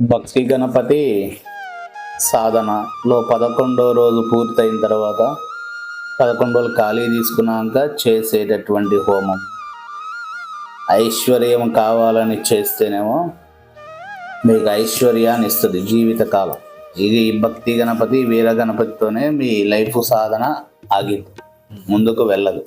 భక్తి గణపతి సాధనలో పదకొండో రోజు పూర్తయిన తర్వాత పదకొండు రోజులు ఖాళీ తీసుకున్నాక చేసేటటువంటి హోమం. ఐశ్వర్యం కావాలని చేస్తేనేమో మీకు ఐశ్వర్యాన్ని ఇస్తుంది జీవితకాలం. ఇది భక్తి గణపతి వీర గణపతితోనే మీ లైఫ్ సాధన ఆగింది. ముందుకు వెళ్ళదు.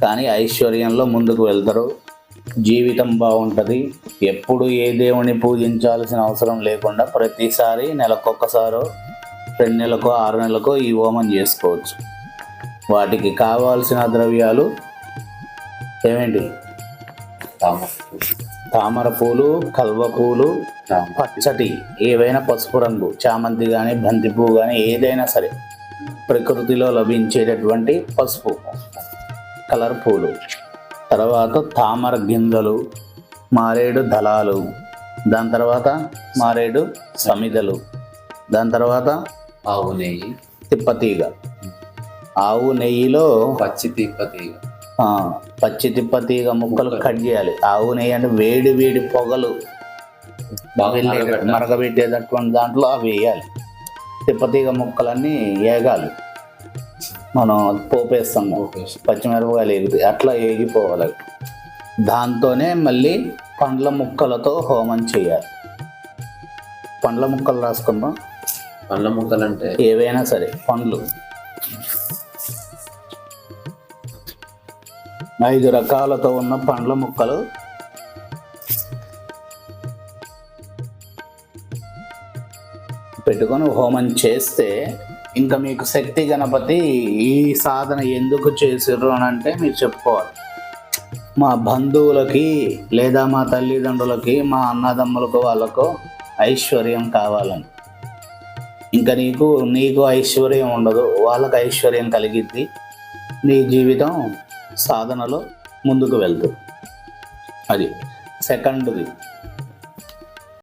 కానీ ఐశ్వర్యంలో ముందుకు వెళ్తారు. జీవితం బాగుంటుంది. ఎప్పుడు ఏ దేవుని పూజించాల్సిన అవసరం లేకుండా ప్రతిసారి నెలకొకసారో రెండు నెలకో ఆరు నెలలకో ఈ హోమం చేసుకోవచ్చు. వాటికి కావాల్సిన ద్రవ్యాలు ఏమేంటి? తామర పూలు. కల్వ పూలు పచ్చటి ఏవైనా పసుపు రంగు చామంతి కానీ బంతి పువ్వు కానీ ఏదైనా సరే ప్రకృతిలో లభించేటటువంటి పసుపు కలర్ పూలు. తర్వాత తామర గింజలు మారేడు దళాలు దాని తర్వాత మారేడు సమిదలు దాని తర్వాత ఆవు నెయ్యి. తిప్పతీగ ఆవు నెయ్యిలో పచ్చి తిప్పతి ఆ, పచ్చి తిప్పతీగ ముక్కలు కట్ చేయాలి. ఆవు నెయ్యి అంటే వేడి వేడి పొగలు. మరగబెట్టేటటువంటి దాంట్లో అవి వేయాలి. తిప్పతీగ ముక్కలన్నీ ఏగాలి. మనం పోపేస్తాం కదా. పోపేసి. పచ్చిమిరపకాయలు ఎగుతాయి అట్లా ఏగిపోవాలి. దాంతోనే మళ్ళీ పండ్ల ముక్కలతో హోమం చేయాలి పండ్ల ముక్కలు రాసుకుందాం పండ్ల ముక్కలు అంటే ఏవైనా సరే పండ్లు ఐదు రకాలతో ఉన్న పండ్ల ముక్కలు పెట్టుకొని హోమం చేస్తే ఇంకా మీకు శక్తి గణపతి ఈ సాధన ఎందుకు చేసిర్రు అని అంటే మీరు చెప్పుకోవాలి. మా బంధువులకి లేదా మా తల్లిదండ్రులకి మా అన్నదమ్ములకు వాళ్ళకు ఐశ్వర్యం కావాలని. ఇంకా నీకు నీకు ఐశ్వర్యం ఉండదు వాళ్ళకు ఐశ్వర్యం కలిగిద్ది. నీ జీవితం సాధనలో ముందుకు వెళ్తుంది. అది సెకండ్ది.